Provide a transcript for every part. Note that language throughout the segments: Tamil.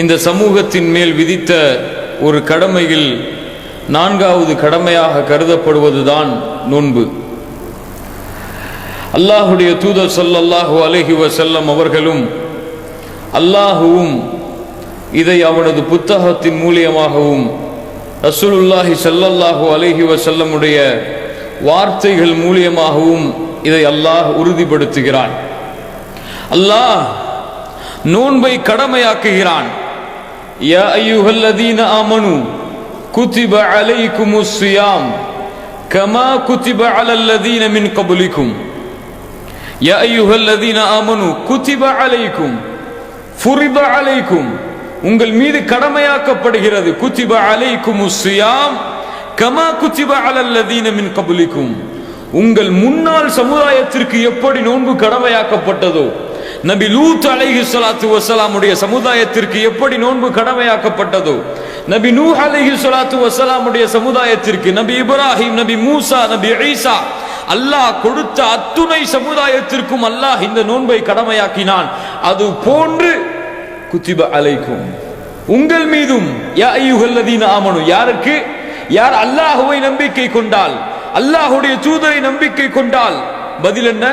இந்த சமூகத்தின் மேல் விதித்த ஒரு கடமையில் நான்காவது கடமையாக கருதப்படுவதுதான் நோன்பு. அல்லாஹுடைய தூதர் சொல்லல்லாஹு அலஹி வசல்லம் அவர்களும் அல்லாஹுவும் இதை அவனது புத்தகத்தின் மூலியமாகவும் ரசூலுல்லாஹி சல்லல்லாஹு அலஹி வசல்லமுடைய வார்த்தைகள் மூலியமாகவும் இதை அல்லாஹ் உறுதிப்படுத்துகிறான். அல்லாஹ் நோன்பை கடமையாக்குகிறான். يا أيها الذين آمنوا كتب عليكم الصيام كما كتب கமா الذين من قبلكم. يا أيها الذين آمنوا كتب عليكم فرض அலைக்கும் உங்கள் மீது கடமையாக்கப்படுகிறது. குத்திப அலைக்கும் சுயாம் கமா குத்திப அலல்லதீன மின் கபுலிக்கும் உங்கள் முன்னாள் சமுதாயத்திற்கு எப்படி நோன்பு கடமையாக்கப்பட்டதோ நபி லூத் அலைஹி சலாத்து வசலாமுடைய சமுதாயத்திற்கு எப்படி நோன்பு கடமையாக்கப்பட்டதோ நபி நூ அலைஹி சலாத்து வசலாமுடைய சமுதாயத்திற்கு நபி இப்ராஹிம் நபி மூசா நபி ஈசா அல்லாஹ் கொடுத்த அத்துணை சமுதாயத்திற்கும் அல்லாஹ் இந்த நோன்பை கடமையாக்கினான். அது போன்று குத்திப அலைக்கும். உங்கள் மீதும் யா யாருக்கு? யார் அல்லாஹுவை நம்பிக்கை கொண்டால் அல்லாஹுடைய தூதரை நம்பிக்கை கொண்டால் பதில் என்ன?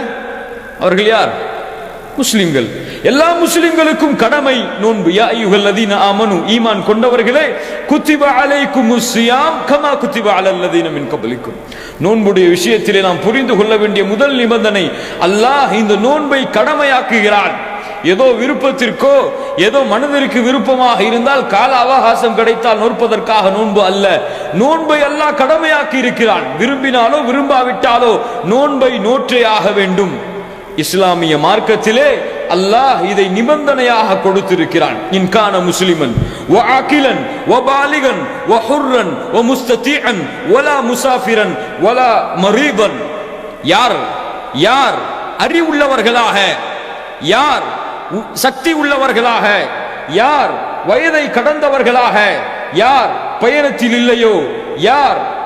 அவர்கள் யார்? முஸ்லிம்கள். எல்லா முஸ்லிம்களுக்கும் கடமை நோன்பு. யா அய்யுஹல்லதீன ஆமனு ஈமான் கொண்டவர்களே குத்திப அலைக்கும் சியாம் கமா குத்திப அலல்லதீன மின் கபலிக்கும். நோன்புடைய விஷயத்திலே நாம் புரிந்து கொள்ள வேண்டிய முதல் நிபந்தனை அல்லாஹ் இந்த நோன்பை கடமையாக்குகிறான். ஏதோ விருப்பத்திற்கோ ஏதோ மனதிற்கு விருப்பமாக இருந்தால் கால அவகாசம் கிடைத்தால் நோற்பதற்காக நோன்பு அல்ல. நோன்பை அல்லாஹ் கடமையாக்கி இருக்கிறான். விரும்பினாலோ விரும்பாவிட்டாலோ நோன்பை நோற்றே ஆக வேண்டும். இஸ்லாமிய மார்க்கத்திலே அல்லாஹ் இதை நிபந்தனையாக கொடுத்திருக்கிறான். இன்கான முஸ்லிமன் வ அகிலன் வ பாலிகன் வ ஹுர்ரன் வ முஸ்ததீஅன் வலா முசாஃபிரன் வலா மரீபன். யார்? யார்? அறிவுள்ளவர்களாக. யார்? உ- சக்தி உள்ளவர்களாக. யார்? வயதை கடந்தவர்களாக. யார்? பயணத்தில் இல்லையோ. யார்?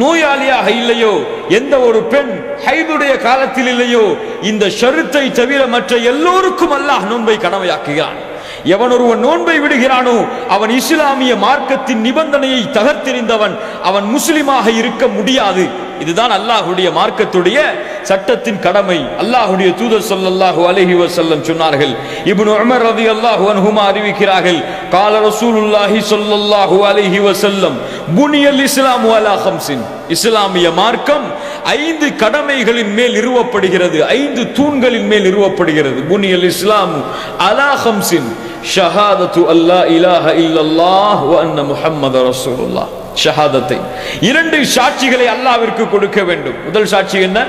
நோயாளியாக இல்லையோ? எந்த ஒரு பெண் ஹைதுடைய காலத்தில் இல்லையோ? இந்த ஷருத்தை தவிர மற்ற எல்லோருக்கும் அல்லாஹ் நோன்பை கடமையாக்குகிறான். எவன் ஒருவன் நோன்பை விடுகிறானோ அவன் இஸ்லாமிய மார்க்கத்தின் நிபந்தனையை தகர்த்தெறிந்தவன் அவன் முஸ்லிமாக இருக்க முடியாது. இதுதான் அல்லாஹுடைய மார்க்கத்துடைய சட்டத்தின் கடமை. அல்லாஹுடைய தூதர் சொல்லல்லாஹு அலஹி வசல்லம் சொன்னார்கள் இப்னு உமர் ரலியல்லாஹு அன்ஹுமா அறிவிக்கிறார்கள் கால ரசூலுல்லாஹி சொல்லல்லாஹு அலஹி வசல்லம் புனியல் இஸ்லாம் அலா ஹம்சின் இஸ்லாமிய மார்க்கம் ஐந்து கடமைகளின் மேல் நிறுவப்படுகிறது ஐந்து தூண்களின் மேல் நிறுவப்படுகிறது. புனியல் இஸ்லாம் அலா ஹம்சின் ஷஹாதத்து அல்லா இலாஹ இல்லல்லாஹ் வ அன்ன முஹம்மது ரசூலுல்லாஹ். ஷஹாதத்தை. இரண்டு சாட்சிகளை அல்லாவிற்கு கொடுக்க வேண்டும். முதல் சாட்சி என்ன?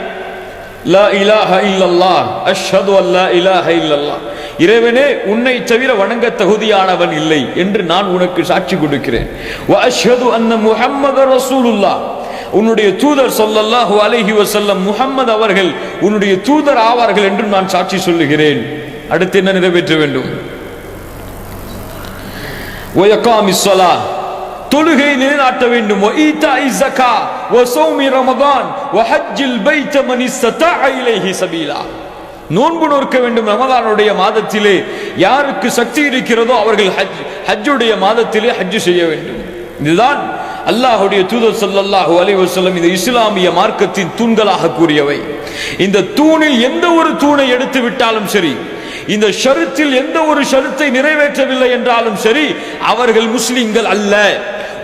லா இலாஹ இல்லல்லா அஷ்ஹது அல்லா இலாஹ இல்லல்லா இறைவனே உன்னை தவிர வணங்க தகுதியானவன் இல்லை என்று நான் உனக்கு சாட்சி கொடுக்கிறேன். அஷ்ஹது அன்ன முஹம்மது ரசூலுல்லா உன்னுடைய தூதர் சொல்லல்லாஹு அலஹி வசல்லம் முகம்மது அவர்கள் உன்னுடைய தூதர் ஆவார்கள் என்றும் நான் சாட்சி சொல்லுகிறேன். அடுத்து என்ன நிறைவேற்ற வேண்டும்? ஒயக்காமிஸ்வலா தொழுகை நிலைநாட்ட வேண்டும். ஈதா இசகா வ சௌமி ரமதான் வ ஹஜ்ஜில் பைத மனி சதா இலைஹி சபீலா. நோன்பு நோக்க வேண்டும் ரமதானுடைய மாதத்திலே. யாருக்கு சக்தி இருக்கிறதோ அவர்கள் ஹஜ் ஹஜ்ஜுடைய மாதத்திலே ஹஜ் செய்ய வேண்டும். இதுதான் அல்லாஹுடைய தூதர் சல்லல்லாஹு அலைவசல்லம் இந்த இஸ்லாமிய மார்க்கத்தின் தூண்களாக கூறியவை. இந்த தூணில் எந்த ஒரு தூணை எடுத்து விட்டாலும் சரி இந்த ஷருத்தில் எந்த ஒரு ஷருத்தை நிறைவேற்றவில்லை என்றாலும் சரி அவர்கள் முஸ்லிம்கள் அல்ல.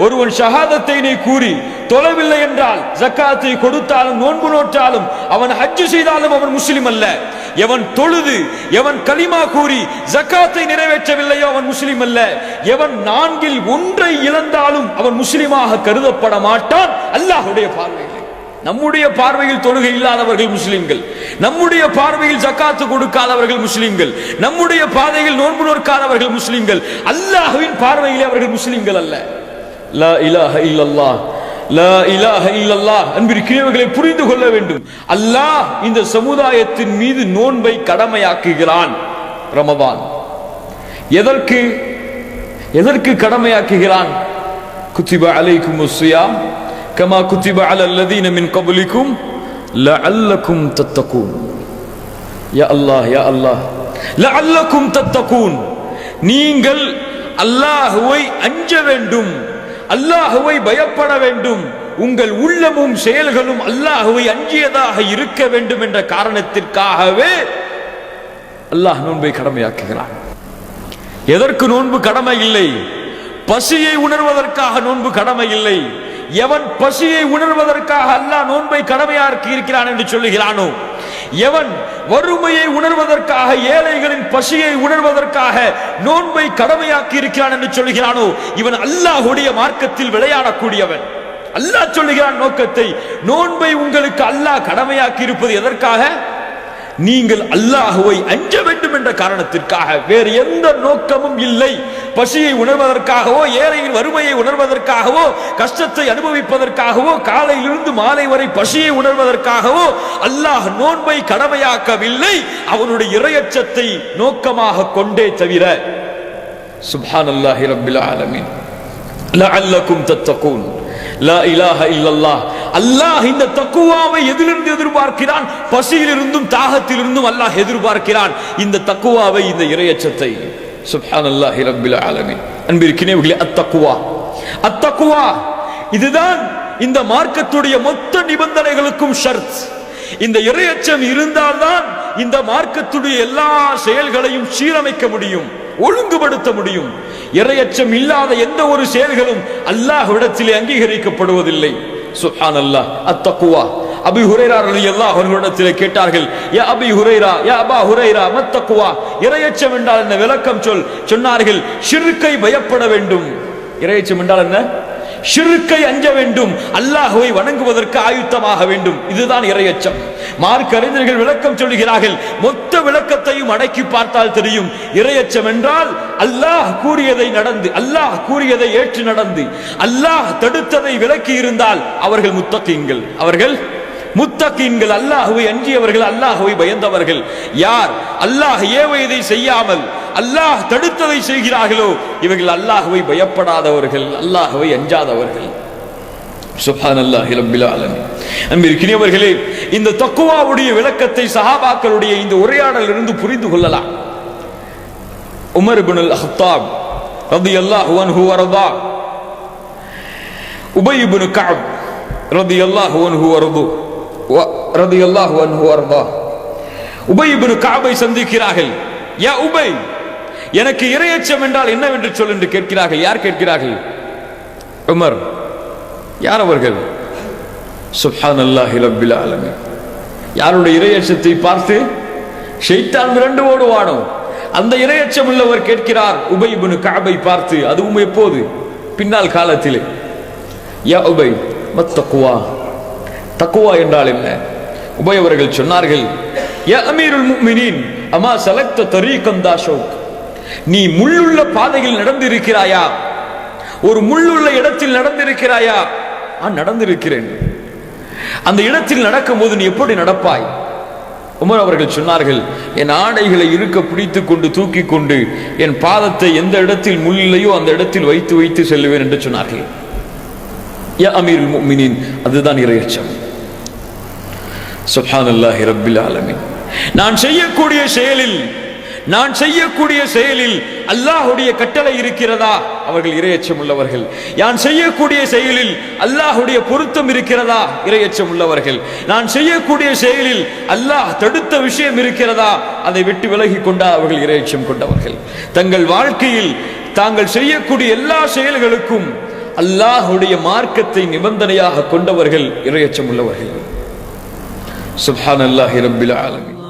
ஒருவன் ஷஹாதத்தை கூறி தொலைவில்லை என்றால் ஜக்காத்தை கொடுத்தாலும் நோன்பு நோற்றாலும் அவன் ஹஜ்ஜு செய்தாலும் அவன் முஸ்லிம் அல்ல. எவன் தொழுது எவன் கலிமா கூறி ஜக்காத்தை நிறைவேற்றவில்லையோ அவன் முஸ்லிம் அல்ல. எவன் நான்கில் ஒன்றை இழந்தாலும் அவன் முஸ்லிமாக கருதப்பட மாட்டான். அல்லாஹுடைய பார்வையில். நம்முடைய பார்வையில் தொழுகை இல்லாதவர்கள் முஸ்லிம்கள். நம்முடைய பார்வையில் ஜக்காத்து கொடுக்காதவர்கள் முஸ்லிம்கள். நம்முடைய பாதையில் நோன்பு நோக்காதவர்கள் முஸ்லிம்கள். அல்லாஹுவின் பார்வையிலே அவர்கள் முஸ்லிம்கள் அல்ல. லா இலாஹ இல்லல்லாஹ். லா இலாஹ இல்லல்லாஹ். அன்பிற்குரியவர்களை புரிந்து கொள்ள வேண்டும். அல்லாஹ் இந்த சமுதாயத்தின் மீது நோன்பை கடமையாக்குகிறான். ரமபான் எதற்கு? எதற்கு கடமையாக்குகிறான்? குத்திப அலைக்கும் சியாம் கமா குத்திப அல அல்லதீன மின் கபலிக்கும் லஅல்லக்கும் தத்தகூன். யா அல்லாஹ் யா அல்லாஹ். லஅல்லக்கும் தத்தகூன். நீங்கள் அல்லாஹுவை அஞ்ச வேண்டும். அல்லாஹுவை பயப்பட வேண்டும். உங்கள் உள்ளமும் செயல்களும் அல்லாஹுவை அஞ்சியதாக இருக்க வேண்டும் என்ற காரணத்திற்காகவே அல்லாஹ் நோன்பை கடமையாக்குகிறான். எதற்கு நோன்பு கடமை இல்லை பசியை உணர்வதற்காக நோன்பு கடமை இல்லை எவன் பசியை உணர்வதற்காக அல்லாஹ் நோன்பை கடமையாக்கி இருக்கிறான் என்று சொல்லுகிறானோ? எவன் வறுமையை உணர்வதற்காக ஏழைகளின் பசியை உணர்வதற்காக நோன்பை கடமையாக்கி இருக்கிறான் என்று சொல்லுகிறானோ இவன் அல்லாஹுடைய மார்க்கத்தில் விளையாடக்கூடியவன். அல்லாஹ் சொல்லுகிறான் நோக்கத்தை நோன்பை உங்களுக்கு அல்லாஹ் கடமையாக்கி இருப்பது எதற்காக? நீங்கள் அல்லாஹுவை அஞ்ச வேண்டும் என்ற காரணத்திற்காக. வேறு எந்த நோக்கமும் இல்லை. பசியை உணர்வதற்காகவோ ஏழையின் வறுமையை உணர்வதற்காகவோ கஷ்டத்தை அனுபவிப்பதற்காகவோ காலையிலிருந்து மாலை வரை பசியை உணர்வதற்காகவோ அல்லாஹ் நோன்பை கடமையாக்கவில்லை. அவனுடைய இரையச்சத்தை நோக்கமாக கொண்டே தவிர. சுபான் அல்லாஹி ரபில் ஆலமின். லஅல்லக்கும் தத்தகூன். லா இலாஹ இல்லல்லாஹ் அல்லாஹ் இந்த தக்குவாவை எதிலிருந்து எதிர்பார்க்கிறான்? பசியிலிருந்தும் தாகத்திலிருந்தும் அல்லாஹ் எதிர்பார்க்கிறான். இந்த தக்குவாவை இந்த இரையச்சத்தை. சுப்ஹான் அல்லாஹி ரப்பில் ஆலமீன். அன்பிற்கினேவர்களே அத்தக்குவா. அத்தக்குவா இதுதான் இந்த மார்க்கத்துடைய மொத்த நிபந்தனைகளுக்கும் ஷர்த். இந்த இரையச்சம் இருந்தால்தான் இந்த மார்க்கத்துடைய எல்லா செயல்களையும் சீரமைக்க முடியும் ஒழுங்குபடுத்த முடியும். இரையச்சம் இல்லாத எந்த ஒரு செயல்களும் அல்லாஹ்விடத்திலே அங்கீகரிக்கப்படுவதில்லை. சுஹான் அல்லாஹ் அத்தக்குவா. அபி ஹுரைரா ரலியல்லாஹு அவர்களிடத்திலே கேட்டார்கள் யா அபி ஹுரைரா யா அபா ஹுரைரா மத்தக்குவா? இரையச்சம் என்றால் என்ன? விளக்கம் சொல். சொன்னார்கள் ஷிர்கை பயப்பட வேண்டும். இரையச்சம் என்றால் என்ன? ஷிர்கை அஞ்ச வேண்டும். அல்லாஹுவை வணங்குவதற்கு ஆயுத்தமாக வேண்டும். இதுதான் இரையச்சம். மார்க் அறிஞர்கள் விளக்கம் சொல்கிறார்கள் மொத்த விளக்கத்தையும் அடக்கி பார்த்தால் தெரியும். இரையச்சம் என்றால் அல்லாஹ் கூறியதை நடந்து அல்லாஹ் கூறியதை ஏற்று நடந்து அல்லாஹ் தடுத்ததை விலக்கி இருந்தால் அவர்கள் முத்தக்கீங்கள் அவர்கள் முத்தக்கீன்கள் அல்லாஹுவை அஞ்சியவர்கள் அல்லாஹுவை பயந்தவர்கள். யார்? அல்லாஹ் ஏவையதை செய்யாமல் அல்லாஹ் தடுத்ததை செய்கிறார்களோ இவர்கள் அல்லாஹுவை பயப்படாதவர்கள் அல்லாஹுவை அஞ்சாதவர்கள். அன்பிற்கினியவர்களே இந்த தக்குவாவுடைய விளக்கத்தை சஹாபாக்களுடைய இந்த உரையாடலிருந்து புரிந்து கொள்ளலாம். உமர் இபுனுல் அஹ்தாப் ரதி அல்லாஹ் அன்ஹு வரதா உபை இபுனு கஅப் ரலியல்லாஹு அன்ஹு வரது அல்லாஹ் அன்ஹு வரதா. உபை இபுனு கஅபை சந்திக்கிறார்கள். யா உபை எனக்கு இரையச்சம் என்றால் என்னவென்று சொல் என்று கேட்கிறார்கள். யார் கேட்கிறார்கள்? உமர். யார் அவர்கள்? சுஹான் அல்லாஹி ரப்பில் ஆலமீன். யாருடைய இரையச்சத்தை பார்த்து ஷைத்தான் மிரண்டு ஓடுவானோ? அந்த இரையச்சம் உள்ளவர் கேட்கிறார் உபை காபை பார்த்து அதுவும் எப்போது? பின்னால் காலத்திலே. யா உபை மத்தக்குவா தக்குவா என்றால் என்ன? உபை அவர்கள் சொன்னார்கள் யா அமீருல் முஃமினீன் அமா சலக்த தரீகம் தாஷோக். நீ முள்ளுள்ள பாதையில் நடந்திருக்கிறாயா? ஒரு முள்ளுள்ள இடத்தில் நடந்திருக்கிறாயா? நான் நடந்திருக்கிறேன். அந்த இடத்தில் நடக்கும்போது நீ எப்படி நடப்பாய்? உமர் அவர்கள் சொன்னார்கள் என் ஆடைகளை இருக்க பிடித்து கொண்டு தூக்கி கொண்டு என் பாதத்தை எந்த இடத்தில் முள் அந்த இடத்தில் வைத்து வைத்து செல்லுவேன் என்று சொன்னார்கள். அமீர் அமீருல் முஃமினீன் அதுதான் இரையச்சம். சுப்ஹானல்லாஹி ரப்பில் ஆலமீன். நான் செய்யக்கூடிய செயலில் நான் செய்யக்கூடிய செயலில் அல்லாஹுடைய கட்டளை இருக்கிறதா? அவர்கள் இரையச்சம் உள்ளவர்கள் நான் செய்யக்கூடிய செயலில் அல்லாஹுடைய பொருத்தம் இருக்கிறதா? இரையச்சம் உள்ளவர்கள் நான் செய்யக்கூடிய செயலில் அல்லாஹ் தடுத்த விஷயம் இருக்கிறதா? அதை விட்டு விலகி கொண்டா அவர்கள் இரையச்சம் கொண்டவர்கள். தங்கள் வாழ்க்கையில் தாங்கள் செய்யக்கூடிய எல்லா செயல்களுக்கும் அல்லாஹுடைய மார்க்கத்தை நிபந்தனையாக கொண்டவர்கள் இரையச்சம் உள்ளவர்கள் சுப்ஹான் அல்லாஹி ரபில் ஆலமி